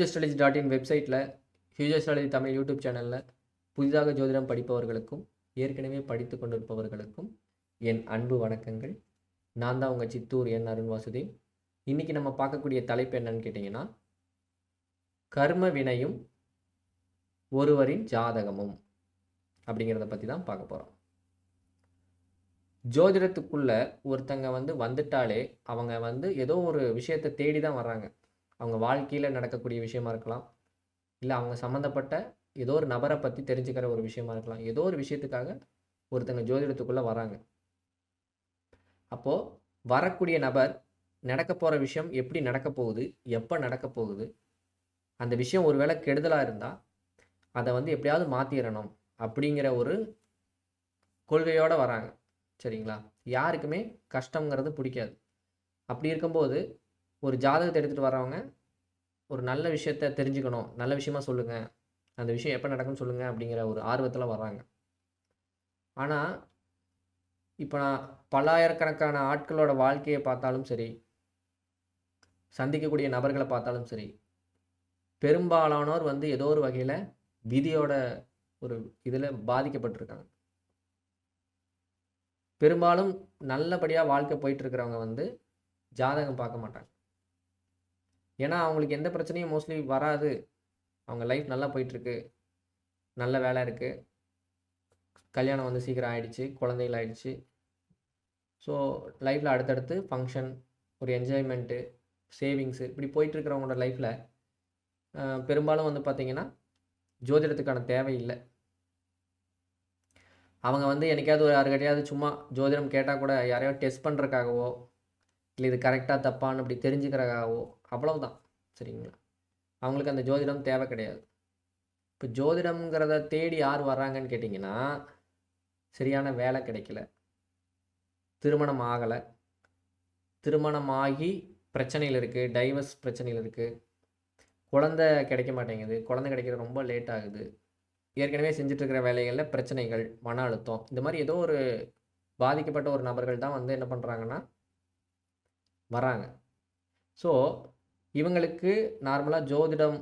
Future dot in வெப்சைட்டில் future ஸ்ட்ராலஜி Tamil YouTube சேனலில் புதிதாக ஜோதிடம் படிப்பவர்களுக்கும் ஏற்கனவே படித்து கொண்டிருப்பவர்களுக்கும் என் அன்பு வணக்கங்கள். நான் தான் உங்கள் சித்தூர் என் அருண் வாசுதேவ். இன்றைக்கி நம்ம பார்க்கக்கூடிய தலைப்பு என்னன்னு கேட்டிங்கன்னா கர்ம வினையும் ஒருவரின் ஜாதகமும் அப்படிங்கிறத பற்றி தான் பார்க்க போகிறோம் ஜோதிடத்துக்குள்ளே ஒருத்தங்க வந்து வந்துட்டாலே அவங்க வந்து ஏதோ ஒரு விஷயத்தை தேடி தான் வர்றாங்க. அவங்க வாழ்க்கையில் நடக்கக்கூடிய விஷயமா இருக்கலாம். இல்லை அவங்க சம்மந்தப்பட்ட ஏதோ ஒரு நபரை பற்றி தெரிஞ்சுக்கிற ஒரு விஷயமா இருக்கலாம். ஏதோ ஒரு விஷயத்துக்காக ஒருத்தங்க ஜோதிடத்துக்குள்ளே வராங்க. அப்போது வரக்கூடிய நபர் நடக்க போகிற விஷயம் எப்படி நடக்க போகுது? எப்போ நடக்க போகுது? அந்த விஷயம் ஒருவேளை கெடுதலாக இருந்தால் அதை வந்து எப்படியாவது மாற்றிடணும் அப்படிங்கிற ஒரு கொள்கையோடு வராங்க. சரிங்களா? யாருக்குமே கஷ்டங்கிறது பிடிக்காது. அப்படி இருக்கும்போது ஒரு ஜாதகத்தை எடுத்துகிட்டு வரவங்க ஒரு நல்ல விஷயத்த தெரிஞ்சுக்கணும். நல்ல விஷயமா சொல்லுங்கள் அந்த விஷயம் எப்போ நடக்கும்னு சொல்லுங்கள் அப்படிங்கிற ஒரு ஆர்வத்தில் வராங்க ஆனால் இப்போ நான் பல்லாயிரக்கணக்கான ஆட்களோட வாழ்க்கையை பார்த்தாலும் சரி சந்திக்கக்கூடிய நபர்களை பார்த்தாலும் சரி பெரும்பாலானோர் வந்து ஏதோ ஒரு வகையில் விதியோட ஒரு இதில் பாதிக்கப்பட்டிருக்காங்க. பெரும்பாலும் நல்லபடியாக வாழ்க்கை போயிட்டு இருக்கிறவங்க வந்து ஜாதகம் பார்க்க மாட்டாங்க. ஏன்னா அவங்களுக்கு எந்த பிரச்சனையும் மோஸ்ட்லி வராது. அவங்க லைஃப் நல்லா போயிட்டுருக்கு. நல்ல வேலை இருக்குது கல்யாணம் வந்து சீக்கிரம் ஆயிடுச்சு. குழந்தைகள் ஆயிடுச்சு. ஸோ லைஃப்பில் அடுத்தடுத்து ஃபங்க்ஷன் ஒரு என்ஜாய்மெண்ட்டு சேவிங்ஸு இப்படி போயிட்டுருக்கிறவங்களோட லைஃப்பில் பெரும்பாலும் வந்து பார்த்திங்கன்னா ஜோதிடத்துக்கான தேவை இல்லை. அவங்க வந்து என்னைக்காவது ஒரு யாருக்கிட்டையாவது சும்மா ஜோதிடம் கேட்டால் கூட யாரையோ டெஸ்ட் பண்ணுறக்காகவோ இல்லை இது கரெக்டாக தப்பான்னு இப்படி தெரிஞ்சுக்கிறக்காகவோ அவ்வளவுதான். சரிங்களா? அவங்களுக்கு அந்த ஜோதிடம் தேவை கிடையாது. இப்போ ஜோதிடம்ங்கிறத தேடி யார் வர்றாங்கன்னு கேட்டிங்கன்னா சரியான வேலை கிடைக்கல. திருமணம் ஆகலை. திருமணம் ஆகி பிரச்சனையில் இருக்குது டைவர்ஸ் பிரச்சனையில் இருக்குது குழந்த கிடைக்க மாட்டேங்குது. குழந்தை கிடைக்கிறது ரொம்ப லேட் ஆகுது. ஏற்கனவே செஞ்சிட்ருக்கிற வேலைகளில் பிரச்சனைகள் மன அழுத்தம். இந்த மாதிரி ஏதோ ஒரு பாதிக்கப்பட்ட ஒரு நபர்கள் தான் வந்து என்ன பண்ணுறாங்கன்னா வராங்க ஸோ இவங்களுக்கு நார்மலாக ஜோதிடம்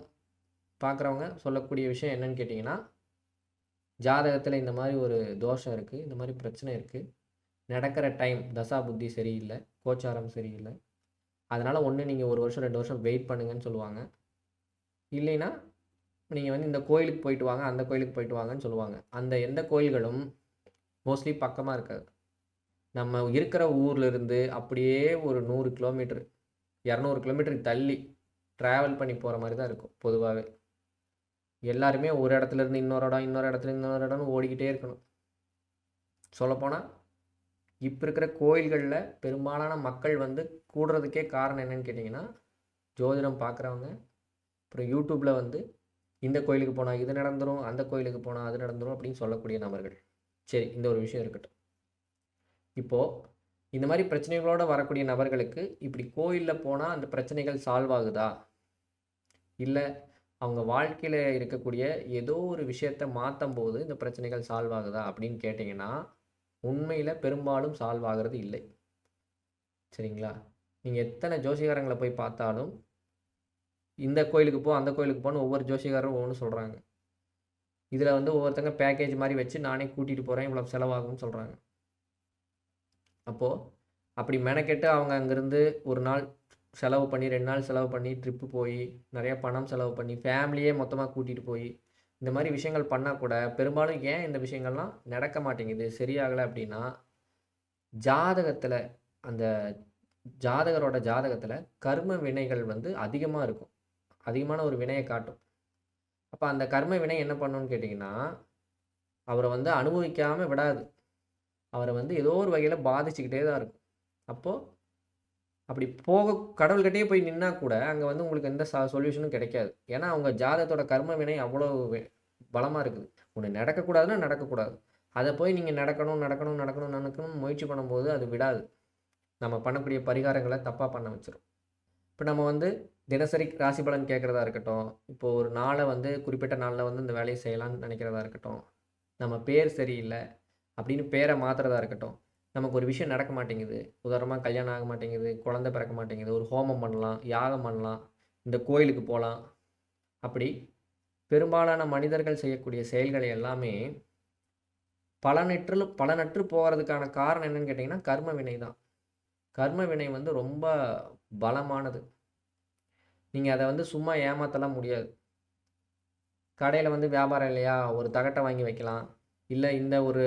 பார்க்குறவங்க சொல்லக்கூடிய விஷயம் என்னன்னு கேட்டிங்கன்னா ஜாதகத்தில் இந்த மாதிரி ஒரு தோஷம் இருக்குது இந்த மாதிரி பிரச்சனை இருக்குது நடக்கிற டைம் தசா புத்தி சரியில்லை கோச்சாரம் சரியில்லை. அதனால் ஒன்று நீங்கள் ஒரு வருஷம் ரெண்டு வருஷம் வெயிட் பண்ணுங்கன்னு சொல்லுவாங்க. இல்லைன்னா நீங்கள் வந்து இந்த கோயிலுக்கு போயிட்டு வாங்க அந்த கோயிலுக்கு போயிட்டு வாங்கன்னு சொல்லுவாங்க. அந்த எந்த கோயில்களும் மோஸ்ட்லி பக்கமாக இருக்காது. நம்ம இருக்கிற ஊர்லேருந்து அப்படியே ஒரு நூறு கிலோமீட்டர் இரநூறு கிலோமீட்டருக்கு தள்ளி ட்ராவல் பண்ணி போகிற மாதிரி தான் இருக்கும் பொதுவாகவே எல்லாருமே ஒரு இடத்துல இருந்து இன்னொரு இடம் இன்னொரு இடத்துல இன்னொரு இடம்னு ஓடிக்கிட்டே இருக்கணும். சொல்லப்போனால் இப்போ இருக்கிற கோயில்களில் பெரும்பாலான மக்கள் வந்து கூடுறதுக்கே காரணம் என்னன்னு கேட்டிங்கன்னா ஜோதிடம் பார்க்குறவங்க அப்புறம் யூடியூப்பில் வந்து இந்த கோயிலுக்கு போனால் இது நடந்துடும் அந்த கோயிலுக்கு போனால் அது நடந்துடும் அப்படின்னு சொல்லக்கூடிய நபர்கள். சரி இந்த ஒரு விஷயம் இருக்கட்டும். இப்போது இந்த மாதிரி பிரச்சனைகளோடு வரக்கூடிய நபர்களுக்கு இப்படி கோயிலில் போனால் அந்த பிரச்சனைகள் சால்வ் ஆகுதா? இல்லை அவங்க வாழ்க்கையில் இருக்கக்கூடிய ஏதோ ஒரு விஷயத்தை மாற்றும் போது இந்த பிரச்சனைகள் சால்வ் ஆகுதா அப்படின்னு கேட்டிங்கன்னா உண்மையில் பெரும்பாலும் சால்வ் ஆகிறது இல்லை. சரிங்களா? நீங்கள் எத்தனை ஜோசிகாரங்களை போய் பார்த்தாலும் இந்த கோயிலுக்கு போ அந்த கோயிலுக்கு போன்னு ஒவ்வொரு ஜோசிகாரரும் ஒவ்வொன்று சொல்கிறாங்க இதில் வந்து ஒவ்வொருத்தங்க பேக்கேஜ் மாதிரி வச்சு நானே கூட்டிகிட்டு போகிறேன் இவ்வளோ செலவாகும்னு சொல்கிறாங்க அப்போது அப்படி மெனக்கெட்டு அவங்க அங்கேருந்து ஒரு நாள் செலவு பண்ணி ரெண்டு நாள் செலவு பண்ணி ட்ரிப்பு போய் நிறையா பணம் செலவு பண்ணி ஃபேமிலியே மொத்தமாக கூட்டிகிட்டு போய் இந்த மாதிரி விஷயங்கள் பண்ணால் கூட பெரும்பாலும் ஏன் இந்த விஷயங்கள்லாம் நடக்க மாட்டேங்குது சரியாகலை அப்படின்னா ஜாதகத்தில் அந்த ஜாதகரோட ஜாதகத்தில் கர்ம வினைகள் வந்து அதிகமாக இருக்கும். அதிகமான ஒரு வினையை காட்டும். அப்போ அந்த கர்ம வினை என்ன பண்ணணும்னு கேட்டிங்கன்னா அவரை வந்து அனுபவிக்காமல் விடாது. அவரை வந்து ஏதோ ஒரு வகையில் பாதிச்சுக்கிட்டே தான் இருக்கும். அப்போது அப்படி போக கடவுள்கிட்டே போய் நின்னா கூட அங்கே வந்து உங்களுக்கு எந்த ச சொல்யூஷனும் கிடைக்காது. ஏன்னா அவங்க ஜாதத்தோட கர்ம வினை அவ்வளோ பலமாக இருக்குது. ஒன்று நடக்கக்கூடாதுன்னா நடக்கக்கூடாது. அதை போய் நீங்கள் நடக்கணும் நடக்கணும் நடக்கணும் நடக்கணும் முயற்சி பண்ணும்போது அது விடாது. நம்ம பண்ணக்கூடிய பரிகாரங்களை தப்பாக பண்ண வச்சிடும் இப்போ நம்ம வந்து தினசரி ராசி பலன் கேட்குறதா இருக்கட்டும் இப்போ ஒரு நாளை வந்து குறிப்பிட்ட நாளில் வந்து இந்த வேலையை செய்யலாம்னு நினைக்கிறதா இருக்கட்டும் நம்ம பேர் சரியில்லை அப்படின்னு பேரை மாற்றுறதா இருக்கட்டும். நமக்கு ஒரு விஷயம் நடக்க மாட்டேங்குது. உதாரணமாக கல்யாணம் ஆக மாட்டேங்குது குழந்தை பிறக்க மாட்டேங்குது ஒரு ஹோமம் பண்ணலாம் யாகம் பண்ணலாம் இந்த கோயிலுக்கு போகலாம். அப்படி பெரும்பாலான மனிதர்கள் செய்யக்கூடிய செயல்களை எல்லாமே பலனற்று பலனற்று போகிறதுக்கான காரணம் என்னன்னு கேட்டிங்கன்னா கர்ம வினை தான். கர்ம வினை வந்து ரொம்ப பலமானது. நீங்கள் அதை வந்து சும்மா ஏமாற்றலாம் முடியாது. கடையில் வந்து வியாபாரம் இல்லையா? ஒரு தகட்டை வாங்கி வைக்கலாம். இல்லை இந்த ஒரு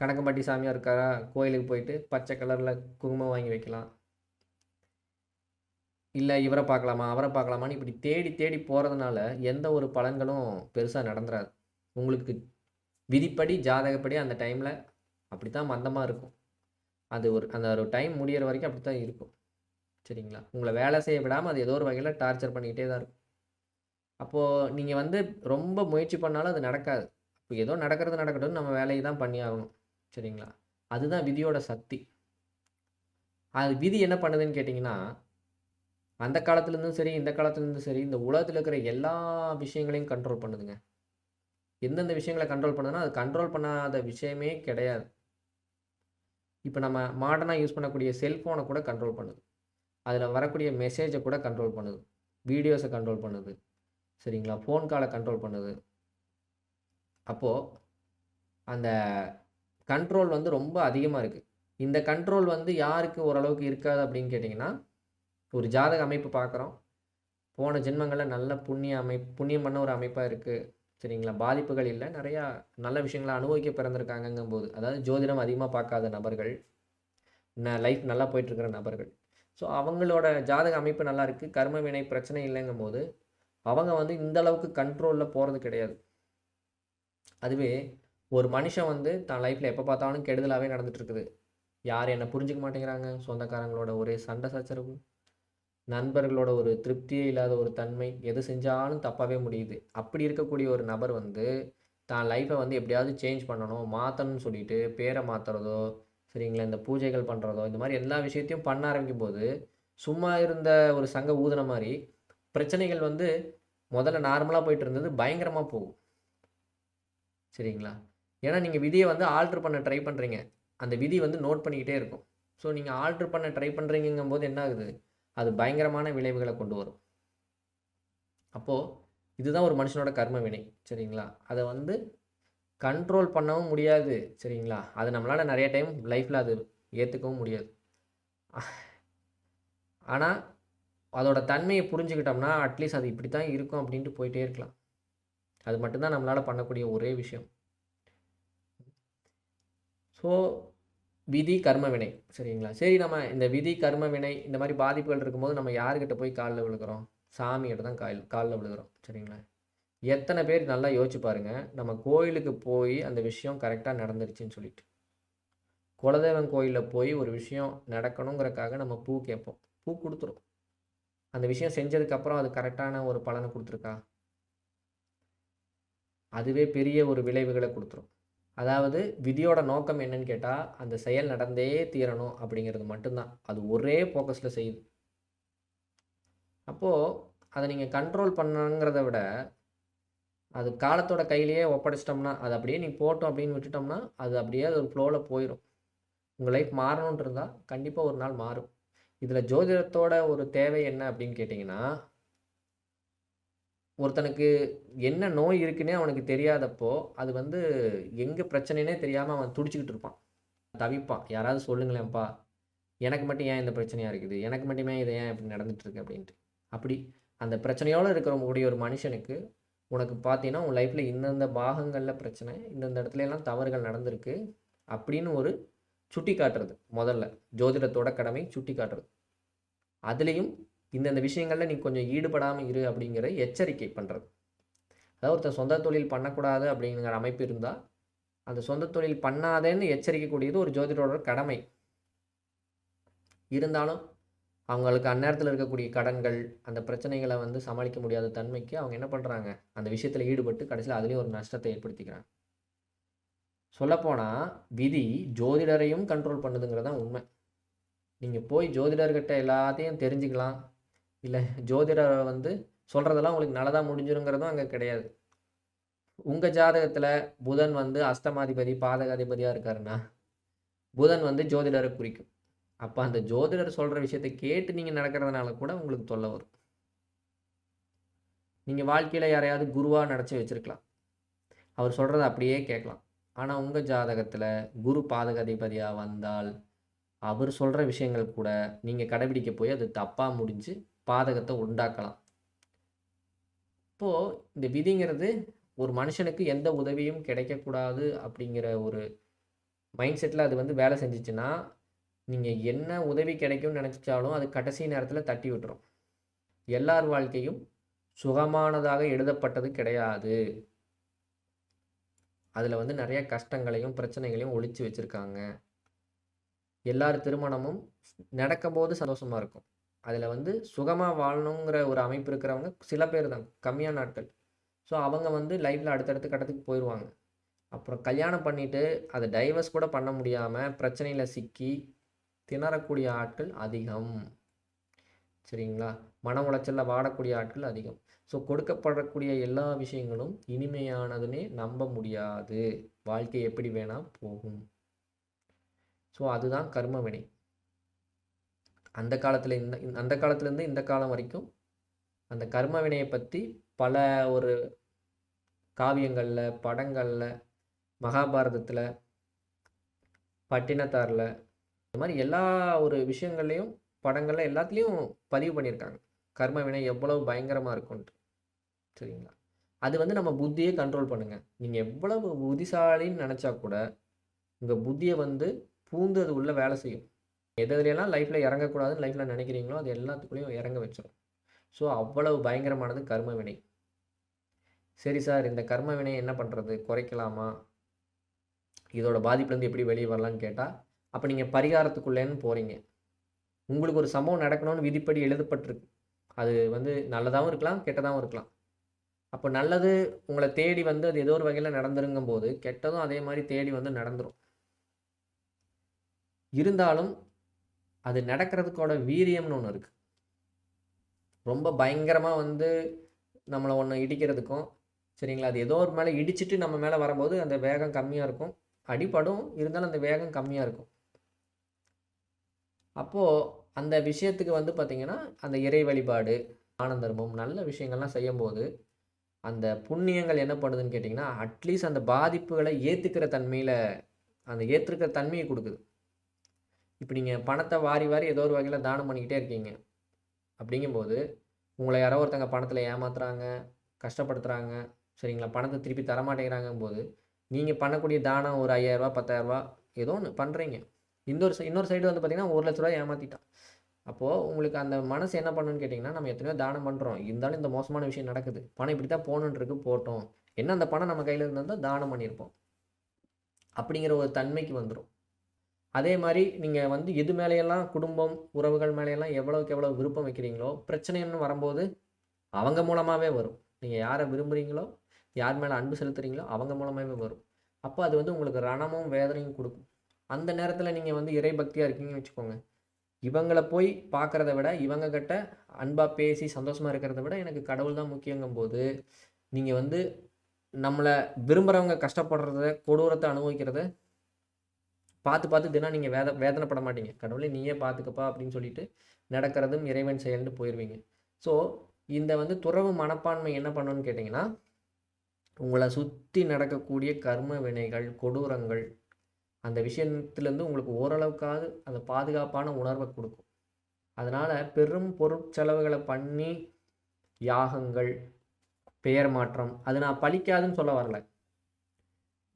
கணக்கம்பட்டி சாமியார் இருக்காரா? கோயிலுக்கு போயிட்டு பச்சை கலரில் குங்குமம் வாங்கி வைக்கலாம். இல்லை இவரை பார்க்கலாமா அவரை பார்க்கலாமான்னு இப்படி தேடி தேடி போகிறதுனால எந்த ஒரு பலன்களும் பெருசாக நடந்துராது. உங்களுக்கு விதிப்படி ஜாதகப்படி அந்த டைமில் அப்படி தான் மந்தமாக இருக்கும். அது ஒரு அந்த ஒரு டைம் முடியிற வரைக்கும் அப்படி தான் இருக்கும். சரிங்களா? உங்களை வேலை செய்ய விடாமல் அது ஏதோ ஒரு வகையில் டார்ச்சர் பண்ணிக்கிட்டே தான் இருக்கும். அப்போது நீங்கள் வந்து ரொம்ப முயற்சி பண்ணாலும் அது நடக்காது. இப்போ ஏதோ நடக்கிறது நடக்கட்டும் நம்ம வேலையை தான் பண்ணி ஆகணும் சரிங்களா? அதுதான் விதியோட சக்தி. அது விதி என்ன பண்ணுதுன்னு கேட்டிங்கன்னா அந்த காலத்துலேருந்தும் சரி இந்த காலத்துலேருந்தும் சரி இந்த உலகத்தில் இருக்கிற எல்லா விஷயங்களையும் கண்ட்ரோல் பண்ணுதுங்க. எந்தெந்த விஷயங்களை கண்ட்ரோல் பண்ணுதுன்னா அது கண்ட்ரோல் பண்ணாத விஷயமே கிடையாது. இப்போ நம்ம மாடர்னாக யூஸ் பண்ணக்கூடிய செல்ஃபோனை கூட கண்ட்ரோல் பண்ணுது. அதில் வரக்கூடிய மெசேஜை கூட கண்ட்ரோல் பண்ணுது. வீடியோஸை கண்ட்ரோல் பண்ணுது. சரிங்களா? ஃபோன் காலை கண்ட்ரோல் பண்ணுது. அப்போது அந்த கண்ட்ரோல் வந்து ரொம்ப அதிகமாக இருக்குது இந்த கண்ட்ரோல் வந்து யாருக்கு ஓரளவுக்கு இருக்காது அப்படின்னு கேட்டிங்கன்னா ஒரு ஜாதக அமைப்பு பார்க்குறோம் போன ஜென்மங்களில் நல்ல புண்ணிய அமை புண்ணியம் பண்ண ஒரு அமைப்பாக இருக்குது சரிங்களா? பாதிப்புகள் இல்லை. நிறையா நல்ல விஷயங்களை அனுபவிக்க பிறந்திருக்காங்கங்கும் போது அதாவது ஜோதிடம் அதிகமாக பார்க்காத நபர்கள் ந லைஃப் நல்லா போயிட்டுருக்கிற நபர்கள். ஸோ அவங்களோட ஜாதக அமைப்பு நல்லா இருக்குது கர்ம வினை பிரச்சனை இல்லைங்கும் போது அவங்க வந்து இந்த அளவுக்கு கண்ட்ரோலில் போகிறது கிடையாது. அதுவே ஒரு மனுஷன் வந்து தன் லைஃப்பில் எப்போ பார்த்தாலும் கெடுதலாகவே நடந்துகிட்ருக்குது யார் என்னை புரிஞ்சுக்க மாட்டேங்கிறாங்க? சொந்தக்காரங்களோட ஒரே சண்டை சச்சரவு. நண்பர்களோட ஒரு திருப்தியே இல்லாத ஒரு தன்மை. எது செஞ்சாலும் தப்பாகவே முடியுது. அப்படி இருக்கக்கூடிய ஒரு நபர் வந்து தான் லைஃப்பை வந்து எப்படியாவது சேஞ்ச் பண்ணணும் மாற்றணும்னு சொல்லிட்டு பேரை மாற்றுறதோ சரிங்களா இந்த பூஜைகள் பண்ணுறதோ இந்த மாதிரி எல்லா விஷயத்தையும் பண்ண ஆரம்பிக்கும் போது சும்மா இருந்த ஒரு சங்க ஊதின மாதிரி பிரச்சனைகள் வந்து முதல்ல நார்மலாக போயிட்டு இருந்தது பயங்கரமாக போகும். சரிங்களா? ஏன்னா நீங்கள் விதியை வந்து ஆல்ட்ரு பண்ண ட்ரை பண்ணுறீங்க அந்த விதி வந்து நோட் பண்ணிக்கிட்டே இருக்கும். ஸோ நீங்கள் ஆல்ட்ரு பண்ண ட்ரை பண்ணுறீங்கும் போது என்ன ஆகுது? அது பயங்கரமான விளைவுகளை கொண்டு வரும். அப்போது இதுதான் ஒரு மனுஷனோட கர்ம வினை சரிங்களா? அதை வந்து கண்ட்ரோல் பண்ணவும் முடியாது சரிங்களா? அது நம்மளால் நிறைய டைம் லைஃப்பில் அது ஏற்றுக்கவும் முடியாது. ஆனால் அதோட தன்மையை புரிஞ்சுக்கிட்டோம்னா அட்லீஸ்ட் அது இப்படி தான் இருக்கும் அப்படின்ட்டு போயிட்டே இருக்கலாம். அது மட்டும்தான் நம்மளால் பண்ணக்கூடிய ஒரே விஷயம். ஸோ விதி கர்ம வினை. சரிங்களா? சரி நம்ம இந்த விதி கர்ம வினை இந்த மாதிரி பாதிப்புகள் இருக்கும்போது நம்ம யாருக்கிட்ட போய் காலில் விழுகிறோம்? சாமிகிட்ட தான் கால் காலில் விழுகிறோம். சரிங்களா? எத்தனை பேர் நல்லா யோசிச்சு பாருங்கள் நம்ம கோயிலுக்கு போய் அந்த விஷயம் கரெக்டாக நடந்துருச்சுன்னு சொல்லிட்டு. குலதெய்வம் கோயிலில் போய் ஒரு விஷயம் நடக்கணுங்கிறக்காக நம்ம பூ கேட்போம். பூ கொடுத்துரும். அந்த விஷயம் செஞ்சதுக்கப்புறம் அது கரெக்டான ஒரு பலனை கொடுத்துருக்கா? அதுவே பெரிய ஒரு விளைவுகளை கொடுத்துரும். அதாவது விதியோட நோக்கம் என்னன்னு கேட்டால் அந்த செயல் நடந்தே தீரணும் அப்படிங்கிறது மட்டும்தான். அது ஒரே ஃபோக்கஸில் செய்யுது. அப்போது அதை நீங்கள் கண்ட்ரோல் பண்ணணுங்கிறத விட அது காலத்தோட கையிலேயே ஒப்படைச்சிட்டோம்னா அது அப்படியே நீ போட்டோம் அப்படின்னு விட்டுட்டோம்னா அது அப்படியே அது ஒரு ஃப்ளோவில் போயிடும் உங்கள் லைஃப் மாறணுன்ட்டு இருந்தால் கண்டிப்பாக ஒரு நாள் மாறும். இதில் ஜோதிடத்தோட ஒரு தேவை என்ன அப்படின்னு கேட்டிங்கன்னா ஒருத்தனுக்கு என்ன நோய் இருக்குன்னே அவனுக்கு தெரியாதப்போ அது வந்து எங்கே பிரச்சனைனே தெரியாமல் அவன் துடிச்சிக்கிட்டு இருப்பான். தவிப்பான். யாராவது சொல்லுங்களேன்ப்பா. எனக்கு மட்டும் ஏன் இந்த பிரச்சனையாக இருக்குது? எனக்கு மட்டுமே இதை ஏன் இப்படி நடந்துட்டுருக்கு அப்படின்ட்டு. அப்படி அந்த பிரச்சனையோடு இருக்கிறவங்களுடைய ஒரு மனுஷனுக்கு உனக்கு பார்த்தீங்கன்னா உன் லைஃப்பில் இந்தந்த பாகங்களில் பிரச்சனை இந்தந்த இடத்துல எல்லாம் தவறுகள் நடந்திருக்கு அப்படின்னு ஒரு சுட்டி காட்டுறது முதல்ல ஜோதிடத்தோட கடமை சுட்டி காட்டுறது அதுலேயும் இந்தந்த விஷயங்களில் நீ கொஞ்சம் ஈடுபடாமல் இரு அப்படிங்கிற எச்சரிக்கை பண்ணுறது அதாவது ஒருத்தர் சொந்த தொழில் பண்ணக்கூடாது அப்படிங்கிற அமைப்பு இருந்தால் அந்த சொந்த தொழில் பண்ணாதேன்னு எச்சரிக்கக்கூடியது ஒரு ஜோதிடரோட கடமை. இருந்தாலும் அவங்களுக்கு அந்நேரத்தில் இருக்கக்கூடிய கடன்கள் அந்த பிரச்சனைகளை வந்து சமாளிக்க முடியாத தன்மைக்கு அவங்க என்ன பண்ணுறாங்க அந்த விஷயத்தில் ஈடுபட்டு கடைசியில் அதுலேயும் ஒரு நஷ்டத்தை ஏற்படுத்திக்கிறாங்க. சொல்லப்போனால் விதி ஜோதிடரையும் கண்ட்ரோல் பண்ணுதுங்கிறது தான் உண்மை. நீங்கள் போய் ஜோதிடர்கிட்ட எல்லாத்தையும் தெரிஞ்சுக்கலாம். இல்லை ஜோதிடரை வந்து சொல்கிறதெல்லாம் உங்களுக்கு நல்லதாக முடிஞ்சிருங்கிறதும் அங்கே கிடையாது. உங்கள் ஜாதகத்தில் புதன் வந்து அஷ்டமாதிபதி பாதகாதிபதியாக இருக்காருன்னா புதன் வந்து ஜோதிடரை குறிக்கும். அப்போ அந்த ஜோதிடர் சொல்கிற விஷயத்தை கேட்டு நீங்கள் நடக்கிறதுனால கூட உங்களுக்கு தொல்லை வரும். நீங்கள் வாழ்க்கையில் யாரையாவது குருவாக நடச்சி வச்சுருக்கலாம். அவர் சொல்கிறத அப்படியே கேட்கலாம். ஆனால் உங்கள் ஜாதகத்தில் குரு பாதகாதிபதியாக வந்தால் அவர் சொல்கிற விஷயங்கள் கூட நீங்கள் கடைபிடிக்க போய் அது தப்பாக முடிஞ்சு பாதகத்தை உண்டாக்கலாம். இப்போது இந்த விதிங்கிறது ஒரு மனுஷனுக்கு எந்த உதவியும் கிடைக்கக்கூடாது அப்படிங்கிற ஒரு மைண்ட் செட்டில் அது வந்து வேலை செஞ்சிச்சுன்னா நீங்கள் என்ன உதவி கிடைக்கும்னு நினச்சாலும் அது கடைசி நேரத்தில் தட்டி விட்டுரும். எல்லார் வாழ்க்கையும் சுகமானதாக எழுதப்பட்டது கிடையாது. அதில் வந்து நிறைய கஷ்டங்களையும் பிரச்சனைகளையும் ஒழிச்சு வச்சுருக்காங்க. எல்லார் திருமணமும் நடக்கும்போது சந்தோஷமாக இருக்கும். அதில் வந்து சுகமாக வாழணுங்கிற ஒரு அமைப்பு இருக்கிறவங்க சில பேர் தான் கம்மியான நாட்கள் ஸோ அவங்க வந்து லைஃப்பில் அடுத்தடுத்த கட்டத்துக்கு போயிடுவாங்க அப்புறம் கல்யாணம் பண்ணிவிட்டு அதை டைவர்ஸ் கூட பண்ண முடியாமல் பிரச்சனையில் சிக்கி திணறக்கூடிய ஆட்கள் அதிகம். சரிங்களா? மன உளைச்சலில் வாடக்கூடிய ஆட்கள் அதிகம். ஸோ கொடுக்கப்படக்கூடிய எல்லா விஷயங்களும் இனிமையானதுன்னே நம்ப முடியாது. வாழ்க்கை எப்படி வேணால் போகும். ஸோ அதுதான் கர்ம வினை. அந்த காலத்தில் இந்த அந்த காலத்துலேருந்து இந்த காலம் வரைக்கும் அந்த கர்ம வினையை பற்றி பல ஒரு காவியங்களில் படங்களில் மகாபாரதத்தில் பட்டினத்தாரில் இந்த மாதிரி எல்லா ஒரு விஷயங்கள்லையும் படங்களில் எல்லாத்துலேயும் பதிவு பண்ணியிருக்காங்க. கர்ம வினை எவ்வளவு பயங்கரமாக இருக்கும்ன்ட்டு சரிங்களா? அது வந்து நம்ம புத்தியை கண்ட்ரோல் பண்ணுங்கள் நீங்கள் எவ்வளவு புத்திசாலின்னு நினச்சா கூட உங்கள் புத்தியை வந்து பூந்து அது உள்ளே வேலை செய்யும். எதுலையெல்லாம் லைஃப்பில் இறங்கக்கூடாதுன்னு லைஃப்பில் நினைக்கிறீங்களோ அது எல்லாத்துக்குள்ளேயும் இறங்க வச்சிடும் ஸோ அவ்வளவு பயங்கரமானது கர்ம வினை. சரி சார் இந்த கர்ம வினையை என்ன பண்ணுறது குறைக்கலாமா? இதோட பாதிப்புலேருந்து எப்படி வெளியே வரலான்னு கேட்டால் அப்போ நீங்கள் பரிகாரத்துக்குள்ளேன்னு போகிறீங்க உங்களுக்கு ஒரு சம்பவம் நடக்கணும்னு விதிப்படி எழுதப்பட்டிருக்கு. அது வந்து நல்லதாகவும் இருக்கலாம் கெட்டதாகவும் இருக்கலாம். அப்போ நல்லது உங்களை தேடி வந்து அது ஏதோ ஒரு வகையில் நடந்துருங்கும் போது கெட்டதும் அதே மாதிரி தேடி வந்து நடந்துடும் இருந்தாலும் அது நடக்கிறதுக்கோட வீரியம்னு ஒன்று இருக்குது ரொம்ப பயங்கரமாக வந்து நம்மளை ஒன்று இடிக்கிறதுக்கும் சரிங்களா? அது ஏதோ ஒரு மேலே இடிச்சிட்டு நம்ம மேலே வரும்போது அந்த வேகம் கம்மியாக இருக்கும். அடிப்படும் இருந்தாலும் அந்த வேகம் கம்மியாக இருக்கும். அப்போது அந்த விஷயத்துக்கு வந்து பார்த்திங்கன்னா அந்த இறை வழிபாடு ஆனந்தர்மம் நல்ல விஷயங்கள்லாம் செய்யும்போது அந்த புண்ணியங்கள் என்ன பண்ணுதுன்னு கேட்டிங்கன்னா அட்லீஸ்ட் அந்த பாதிப்புகளை ஏற்றுக்கிற தன்மையில் அந்த ஏற்றுக்கிற தன்மையை கொடுக்குது. இப்போ நீங்கள் பணத்தை வாரி வாரி ஏதோ ஒரு வகையில் தானம் பண்ணிக்கிட்டே இருக்கீங்க. அப்படிங்கும்போது உங்களை யாரோ ஒருத்தங்க பணத்தில் ஏமாத்துறாங்க கஷ்டப்படுத்துகிறாங்க சரிங்களா? பணத்தை திருப்பி தரமாட்டேங்கிறாங்கும் போது நீங்கள் பண்ணக்கூடிய தானம் ஒரு ஐயாயிரரூபா பத்தாயிரரூபா ஏதோ ஒன்று பண்ணுறீங்க இன்னொரு இன்னொரு சைடு வந்து பார்த்தீங்கன்னா ஒரு லட்ச ரூபா ஏமாற்றிட்டான் அப்போது உங்களுக்கு அந்த மனசு என்ன பண்ணுன்னு கேட்டிங்கன்னா நம்ம எத்தனையோ தானம் பண்ணுறோம் இருந்தாலும் இந்த மோசமான விஷயம் நடக்குது. பணம் இப்படி தான் போகணுன்றிருக்கு போட்டோம். என்ன அந்த பணம் நம்ம கையில் இருந்தால் தானம் பண்ணியிருப்போம் அப்படிங்கிற ஒரு தன்மைக்கு வந்துடும் அதே மாதிரி நீங்கள் வந்து எது மேலேயெல்லாம் குடும்பம் உறவுகள் மேலேயெல்லாம் எவ்வளோக்கு எவ்வளோ விருப்பம் வைக்கிறீங்களோ பிரச்சனைன்னு வரும்போது அவங்க மூலமாகவே வரும். நீங்கள் யாரை விரும்புகிறீங்களோ யார் மேலே அன்பு செலுத்துறீங்களோ அவங்க மூலமாகவே வரும். அப்போ அது வந்து உங்களுக்கு ரணமும் வேதனையும் கொடுக்கும். அந்த நேரத்தில் நீங்கள் வந்து இறை பக்தியாக இருக்கீங்கன்னு வச்சுக்கோங்க. இவங்களை போய் பார்க்குறத விட இவங்க கிட்ட அன்பாக பேசி சந்தோஷமாக இருக்கிறத விட எனக்கு கடவுள் தான் முக்கியங்கும் போது நீங்கள் வந்து நம்மளை விரும்புகிறவங்க கஷ்டப்படுறத கொடூரத்தை அனுபவிக்கிறத பார்த்து பார்த்து தினம் நீங்கள் வேத வேதனைப்பட மாட்டீங்க கடவுளே நீயே பார்த்துக்கப்பா அப்படின்னு சொல்லிட்டு நடக்கிறதும் இறைவன் செயல்னு போயிடுவீங்க ஸோ இந்த வந்து துறவு மனப்பான்மை என்ன பண்ணணும்னு கேட்டிங்கன்னா உங்களை சுற்றி நடக்கக்கூடிய கர்ம வினைகள் கொடூரங்கள் அந்த விஷயத்துலேருந்து உங்களுக்கு ஓரளவுக்காவது அந்த பாதுகாப்பான உணர்வை கொடுக்கும். அதனால் பெரும் பொருட்செலவுகளை பண்ணி யாகங்கள் பெயர் மாற்றம் அது நான் பழிக்காதுன்னு சொல்ல வரல.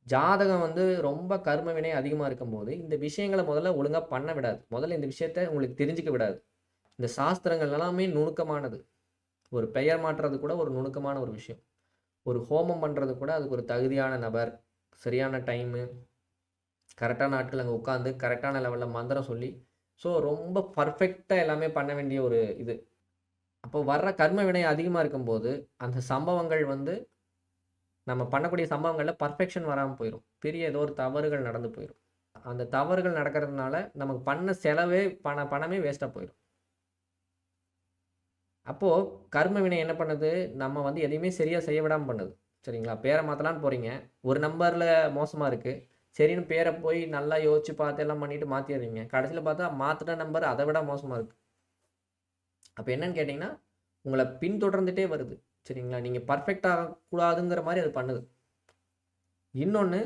ஜாதகம் வந்து ரொம்ப கர்ம வினை அதிகமாக இருக்கும்போது இந்த விஷயங்களை முதல்ல ஒழுங்காக பண்ண விடாது. முதல்ல இந்த விஷயத்த உங்களுக்கு தெரிஞ்சுக்க விடாது. இந்த சாஸ்திரங்கள் எல்லாமே நுணுக்கமானது. ஒரு பெயர் மாற்றுறது கூட ஒரு நுணுக்கமான ஒரு விஷயம். ஒரு ஹோமம் பண்ணுறது கூட அதுக்கு ஒரு தகுதியான நபர் சரியான டைமு கரெக்டான நாட்கள் அங்கே உட்காந்து கரெக்டான லெவலில் மந்திரம் சொல்லி ஸோ ரொம்ப பர்ஃபெக்டாக எல்லாமே பண்ண வேண்டிய ஒரு இது. அப்போ வர்ற கர்ம வினை அதிகமாக இருக்கும்போது அந்த சம்பவங்கள் வந்து நம்ம பண்ணக்கூடிய சம்பவங்களில் பர்ஃபெக்ஷன் வராமல் போயிடும் பெரிய ஏதோ ஒரு தவறுகள் நடந்து போயிடும் அந்த தவறுகள் நடக்கிறதுனால நமக்கு பண்ண செலவே பண பணமே வேஸ்ட்டாக போயிடும் அப்போது கர்ம வினை என்ன பண்ணுது? நம்ம வந்து எதையுமே சரியாக செய்ய விடாமல் பண்ணுது. சரிங்களா? பேரை மாற்றலான்னு போகிறீங்க ஒரு நம்பரில் மோசமாக இருக்குது சரின்னு பேரை போய் நல்லா யோசிச்சு பார்த்து எல்லாம் பண்ணிட்டு மாற்றிடுறீங்க கடைசியில் பார்த்தா மாற்றின நம்பர் அதை விட மோசமாக இருக்குது அப்போ என்னன்னு கேட்டிங்கன்னா உங்களை பின்தொடர்ந்துட்டே வருது. சரிங்களா? நீங்கள் பர்ஃபெக்ட் ஆகக்கூடாதுங்கிற மாதிரி அது பண்ணுது. இன்னொன்று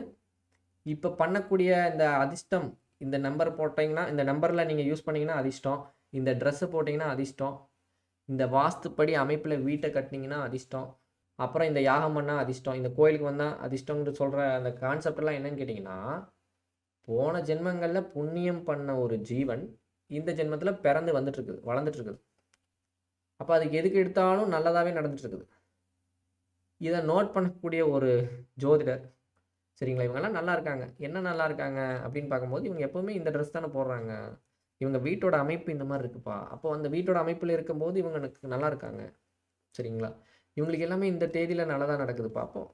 இப்போ பண்ணக்கூடிய இந்த அதிர்ஷ்டம் இந்த நம்பர் போட்டிங்கன்னா இந்த நம்பரில் நீங்கள் யூஸ் பண்ணிங்கன்னா அதிர்ஷ்டம் இந்த ட்ரெஸ்ஸு போட்டிங்கன்னா அதிர்ஷ்டம் இந்த வாஸ்துப்படி அமைப்பில் வீட்டை கட்டினீங்கன்னா அதிர்ஷ்டம் அப்புறம் இந்த யாகம் பண்ணால் அதிர்ஷ்டம் இந்த கோயிலுக்கு வந்தால் அதிர்ஷ்டம்னு சொல்கிற அந்த கான்செப்டெல்லாம் என்னன்னு கேட்டிங்கன்னா போன ஜென்மங்களில் புண்ணியம் பண்ண ஒரு ஜீவன் இந்த ஜென்மத்தில் பிறந்து வந்துட்டுருக்குது வளர்ந்துட்டுருக்குது அப்போ அதுக்கு எதுக்கு எடுத்தாலும் நல்லதாகவே நடந்துட்டுருக்குது. இதை நோட் பண்ணக்கூடிய ஒரு ஜோதிடர் சரிங்களா? இவங்கெல்லாம் நல்லா இருக்காங்க. என்ன நல்லா இருக்காங்க அப்படின்னு பார்க்கும்போது இவங்க எப்போவுமே இந்த ட்ரெஸ் தானே போடுறாங்க. இவங்க வீட்டோட அமைப்பு இந்த மாதிரி இருக்குப்பா. அப்போ அந்த வீட்டோட அமைப்பில் இருக்கும்போது இவங்க எனக்கு நல்லா இருக்காங்க சரிங்களா? இவங்களுக்கு எல்லாமே இந்த தேதியில் நல்லதாக நடக்குதுப்பா. பார்ப்போம்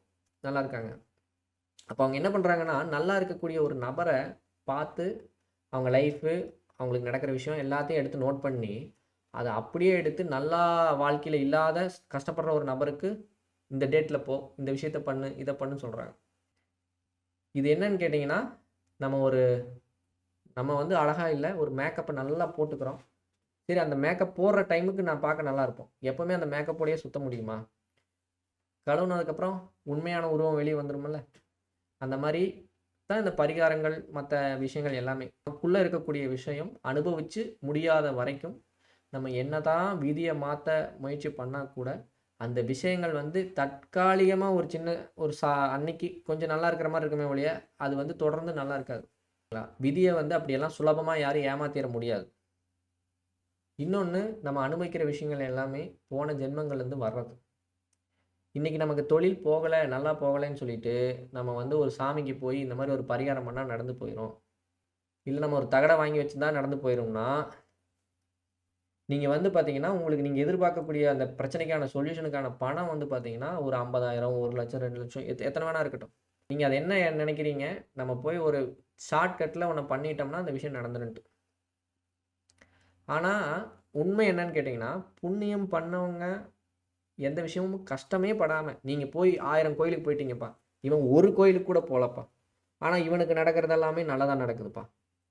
நல்லா இருக்காங்க. அப்போ அவங்க என்ன பண்ணுறாங்கன்னா நல்லா இருக்கக்கூடிய ஒரு நபரை பார்த்து அவங்க லைஃபு அவங்களுக்கு நடக்கிற விஷயம் எல்லாத்தையும் எடுத்து நோட் பண்ணி அதை அப்படியே எடுத்து நல்லா வாழ்க்கையில் இல்லாத கஷ்டப்படுற ஒரு நபருக்கு இந்த டேட்டில் போ இந்த விஷயத்த பண்ணு இதை பண்ணுன்னு சொல்கிறாங்க இது என்னன்னு கேட்டிங்கன்னா நம்ம ஒரு நம்ம வந்து அழகாக இல்லை ஒரு மேக்கப்பை நல்லா போட்டுக்கிறோம். சரி அந்த மேக்கப் போடுற டைமுக்கு நான் பார்க்க நல்லா இருப்போம். எப்போவுமே அந்த மேக்கப்போடையே சுத்த முடியுமா? கழுவுனதுக்கப்புறம் உண்மையான உருவம் வெளியே வந்துருமில்ல அந்த மாதிரி தான் இந்த பரிகாரங்கள் மற்ற விஷயங்கள் எல்லாமே. நமக்குள்ளே இருக்கக்கூடிய விஷயம் அனுபவித்து முடியாத வரைக்கும் நம்ம என்ன தான் விதியை மாற்ற முயற்சி பண்ணால் கூட அந்த விஷயங்கள் வந்து தற்காலிகமாக ஒரு சின்ன ஒரு சா அன்னைக்கு கொஞ்சம் நல்லா இருக்கிற மாதிரி இருக்குமே ஒழிய அது வந்து தொடர்ந்து நல்லா இருக்காது. விதியை வந்து அப்படியெல்லாம் சுலபமாக யாரும் ஏமாத்திட முடியாது. இன்னொன்று நம்ம அனுபவிக்கிற விஷயங்கள் எல்லாமே போன ஜென்மங்கள்லேருந்து வர்றது. இன்றைக்கி நமக்கு தொழில் போகலை நல்லா போகலைன்னு சொல்லிட்டு நம்ம வந்து ஒரு சாமிக்கு போய் இந்த மாதிரி ஒரு பரிகாரம் பண்ணால் நடந்து போயிடும் இல்லை நம்ம ஒரு தகடை வாங்கி வச்சுருந்தா நடந்து போயிடும்னா நீங்கள் வந்து பார்த்தீங்கன்னா உங்களுக்கு நீங்கள் எதிர்பார்க்கக்கூடிய அந்த பிரச்சனைக்கான சொல்யூஷனுக்கான பணம் வந்து பார்த்தீங்கன்னா ஒரு ஐம்பதாயிரம் ஒரு லட்சம் ரெண்டு லட்சம் எத் எத்தனை வேணா இருக்கட்டும். நீங்கள் அதை என்ன நினைக்கிறீங்க? நம்ம போய் ஒரு ஷார்ட்கட்டில் ஒன்று பண்ணிட்டோம்னா அந்த விஷயம் நடந்துருன்ட்டு. ஆனால் உண்மை என்னன்னு கேட்டிங்கன்னா புண்ணியம் பண்ணவங்க எந்த விஷயமும் கஷ்டமே படாமல் நீங்கள் போய் ஆயிரம் கோயிலுக்கு போயிட்டீங்கப்பா. இவன் ஒரு கோயிலுக்கு கூட போகலப்பா ஆனால் இவனுக்கு நடக்கிறது எல்லாமே நல்லதாக நடக்குதுப்பா.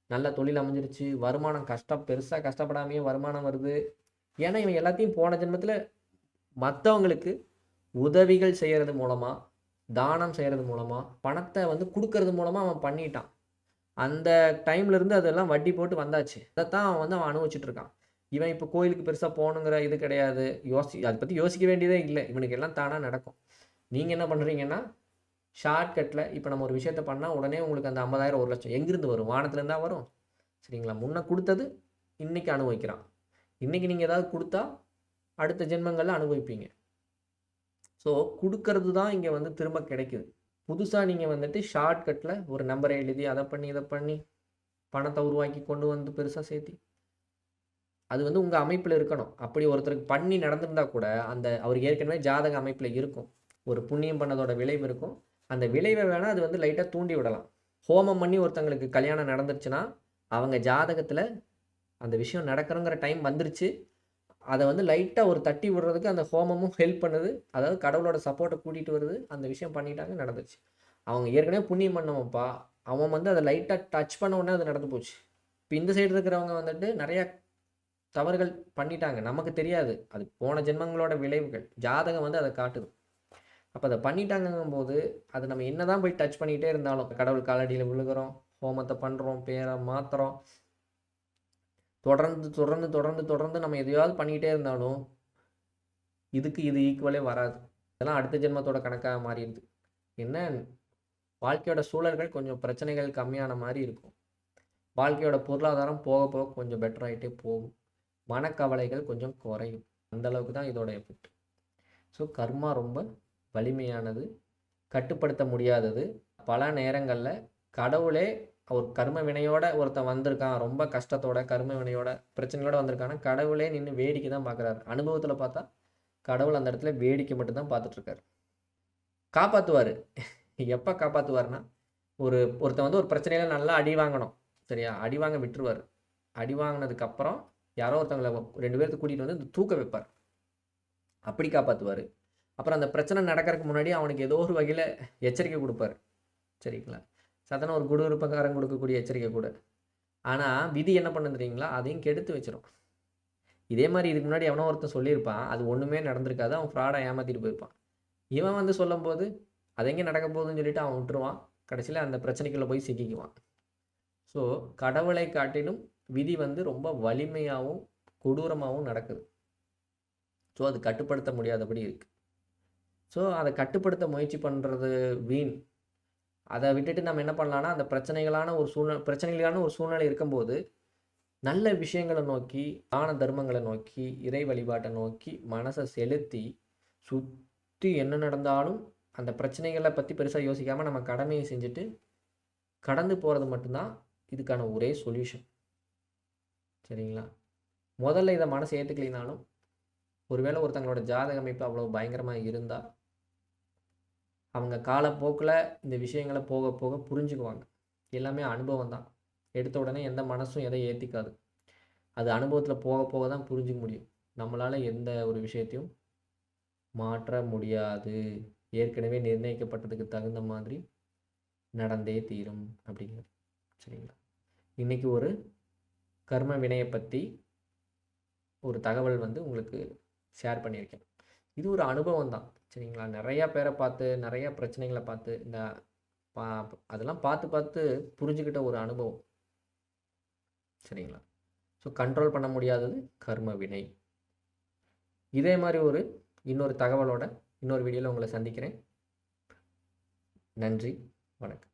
நல்ல தொழில் அமைஞ்சிருச்சு. வருமானம் கஷ்டம் பெருசாக கஷ்டப்படாமையே வருமானம் வருது. ஏன்னா இவன் எல்லாத்தையும் போன ஜென்மத்தில் மற்றவங்களுக்கு உதவிகள் செய்கிறது மூலமாக தானம் செய்கிறது மூலமாக பணத்தை வந்து கொடுக்கறது மூலமாக அவன் பண்ணிட்டான். அந்த டைம்லேருந்து அதெல்லாம் வட்டி போட்டு வந்தாச்சு. அதைத்தான் அவன் வந்து அவன் அனுபவிச்சுட்டு இருக்கான். இவன் இப்போ கோயிலுக்கு பெருசாக போகணுங்கிற இது கிடையாது. யோசி அதை பற்றி யோசிக்க வேண்டியதே இல்லை. இவனுக்கு எல்லாம் தானாக நடக்கும். நீங்கள் என்ன பண்ணுறீங்கன்னா ஷார்ட்கட்டில் இப்போ நம்ம ஒரு விஷயத்த பண்ணால் உடனே உங்களுக்கு அந்த ஐம்பதாயிரம் ஒரு லட்சம் எங்கேருந்து வரும்? வானத்துலேருந்தா வரும். சரிங்களா? முன்ன கொடுத்தது இன்றைக்கி அனுபவிக்கிறான். இன்றைக்கி நீங்கள் ஏதாவது கொடுத்தா அடுத்த ஜென்மங்களில் அனுபவிப்பீங்க. ஸோ கொடுக்கறது தான் இங்கே வந்து திரும்ப கிடைக்குது. புதுசாக நீங்கள் வந்துட்டு ஷார்ட்கட்டில் ஒரு நம்பரை எழுதி அதை பண்ணி இதை பண்ணி பணத்தை உருவாக்கி கொண்டு வந்து பெருசாக சேர்த்தி. அது வந்து உங்கள் அமைப்பில் இருக்கணும். அப்படி ஒருத்தருக்கு பண்ணி நடந்திருந்தா கூட அந்த அவர் ஏற்கனவே ஜாதக அமைப்பில் இருக்கும். ஒரு புண்ணியம் பண்ணதோட விளைவு இருக்கும். அந்த விளைவை வேணால் அது வந்து லைட்டாக தூண்டி விடலாம். ஹோமம் பண்ணி ஒருத்தங்களுக்கு கல்யாணம் நடந்துருச்சுன்னா அவங்க ஜாதகத்தில் அந்த விஷயம் நடக்கிறோங்கிற டைம் வந்துருச்சு. அதை வந்து லைட்டாக ஒரு தட்டி விடுறதுக்கு அந்த ஹோமமும் ஹெல்ப் பண்ணுது. அதாவது கடவுளோட சப்போர்ட்டை கூட்டிகிட்டு வருது. அந்த விஷயம் பண்ணிட்டாங்க நடந்துச்சு அவங்க ஏற்கனவே புண்ணியம் பண்ணவன்ப்பா அவன் வந்து அதை லைட்டாக டச் பண்ண உடனே அது நடந்து போச்சு. இப்போ இந்த சைடு இருக்கிறவங்க வந்துட்டு நிறையா தவறுகள் பண்ணிட்டாங்க. நமக்கு தெரியாது. அது போன ஜென்மங்களோட விளைவுகள். ஜாதகம் வந்து அதை காட்டுது. அப்போ அதை பண்ணிட்டாங்கங்கும் போது அது நம்ம என்ன தான் போய் டச் பண்ணிக்கிட்டே இருந்தாலும் கடவுள் காலடியில் விழுகிறோம் ஹோமத்தை பண்ணுறோம் பேரை மாற்றுறோம் தொடர்ந்து தொடர்ந்து தொடர்ந்து தொடர்ந்து நம்ம எதையாவது பண்ணிக்கிட்டே இருந்தாலும் இதுக்கு இது ஈக்குவலே வராது. இதெல்லாம் அடுத்த ஜென்மத்தோட கணக்காக மாறிடுது. என்ன? வாழ்க்கையோட சூழல்கள் கொஞ்சம் பிரச்சனைகள் கம்மியான மாதிரி இருக்கும். வாழ்க்கையோட பொருளாதாரம் போக போக கொஞ்சம் பெட்டர் ஆகிட்டே போகும். மனக்கவலைகள் கொஞ்சம் குறையும். அந்த அளவுக்கு தான் இதோட எஃபெக்ட் ஸோ கர்மா ரொம்ப வலிமையானது கட்டுப்படுத்த முடியாதது. பல நேரங்களில் கடவுளே ஒரு கர்ம வினையோட ஒருத்தன் வந்திருக்கான் ரொம்ப கஷ்டத்தோட கர்ம வினையோட பிரச்சனையோட வந்திருக்கான்னா கடவுளே நின்று வேடிக்கை தான் பார்க்குறாரு அனுபவத்தில் பார்த்தா கடவுள் அந்த இடத்துல வேடிக்கை மட்டும்தான் பார்த்துட்ருக்காரு. காப்பாற்றுவார் எப்போ காப்பாற்றுவார்னா ஒரு ஒருத்தன் வந்து ஒரு பிரச்சனையில் நல்லா அடி வாங்கணும் சரியா? அடி வாங்க விட்டுருவார். அடி வாங்கினதுக்கப்புறம் யாரோ ஒருத்தவங்களை ரெண்டு பேர்த்து கூட்டிகிட்டு வந்து தூக்க வைப்பார். அப்படி காப்பாற்றுவார் அப்புறம் அந்த பிரச்சனை நடக்கிறதுக்கு முன்னாடி அவனுக்கு ஏதோ ஒரு வகையில் எச்சரிக்கை கொடுப்பாரு. சரிங்களா? சாதாரண ஒரு குடு விருப்பக்காரன் கொடுக்கக்கூடிய எச்சரிக்கை கூட. ஆனால் விதி என்ன பண்ண தெரியுங்களா? அதையும் கெடுத்து வச்சிரும். இதே மாதிரி இதுக்கு முன்னாடி எவனோ ஒருத்தன் சொல்லியிருப்பான். அது ஒன்றுமே நடந்திருக்காது. அவன் ஃப்ராடாக ஏமாற்றிட்டு போயிருப்பான். இவன் வந்து சொல்லும்போது அது எங்கே நடக்க போகுதுன்னு சொல்லிட்டு அவன் விட்டுருவான். கடைசியில் அந்த பிரச்சனைக்குள்ளே போய் சிக்கிக்குவான். ஸோ கடவுளை காட்டிலும் விதி வந்து ரொம்ப வலிமையாகவும் கொடூரமாகவும் நடக்குது. ஸோ அது கட்டுப்படுத்த முடியாதபடி இருக்குது ஸோ அதை கட்டுப்படுத்த முயற்சி பண்ணுறது வீண். அதை விட்டுட்டு நம்ம என்ன பண்ணலான்னா அந்த பிரச்சனைகளான ஒரு சூழ்நிலை பிரச்சனைகளான ஒரு சூழ்நிலை இருக்கும்போது நல்ல விஷயங்களை நோக்கி தான தர்மங்களை நோக்கி இறை வழிபாட்டை நோக்கி மனசை செலுத்தி சுற்றி என்ன நடந்தாலும் அந்த பிரச்சனைகளை பற்றி பெருசாக யோசிக்காமல் நம்ம கடமையை செஞ்சுட்டு கடந்து போகிறது மட்டும்தான் இதுக்கான ஒரே சொல்யூஷன் சரிங்களா? முதல்ல இதை மனசு ஏற்றுக்கலினாலும் ஒருவேளை ஒருத்தங்களோட ஜாதக அமைப்பு அவ்வளோ பயங்கரமாக இருந்தால் அவங்க காலப்போக்கில் இந்த விஷயங்களை போக போக புரிஞ்சுக்குவாங்க. எல்லாமே அனுபவம் தான். எடுத்த உடனே எந்த மனசும் எதை ஏற்றிக்காது அது அனுபவத்தில் போக போக தான் புரிஞ்சுக்க முடியும். நம்மளால் எந்த ஒரு விஷயத்தையும் மாற்ற முடியாது. ஏற்கனவே நிர்ணயிக்கப்பட்டதுக்கு தகுந்த மாதிரி நடந்தே தீரும் அப்படிங்கிறது. சரிங்களா? இன்றைக்கி ஒரு கர்ம வினையை பற்றி ஒரு தகவல் வந்து உங்களுக்கு ஷேர் பண்ணியிருக்கேன். இது ஒரு அனுபவம் தான். சரிங்களா? நிறையா பேரை பார்த்து நிறையா பிரச்சனைகளை பார்த்து இந்த பா அதெல்லாம் பார்த்து பார்த்து புரிஞ்சுக்கிட்ட ஒரு அனுபவம். சரிங்களா? ஸோ கண்ட்ரோல் பண்ண முடியாதது கர்ம வினை. இதே மாதிரி ஒரு இன்னொரு தகவலோட இன்னொரு வீடியோவில் உங்களை சந்திக்கிறேன். நன்றி. வணக்கம்.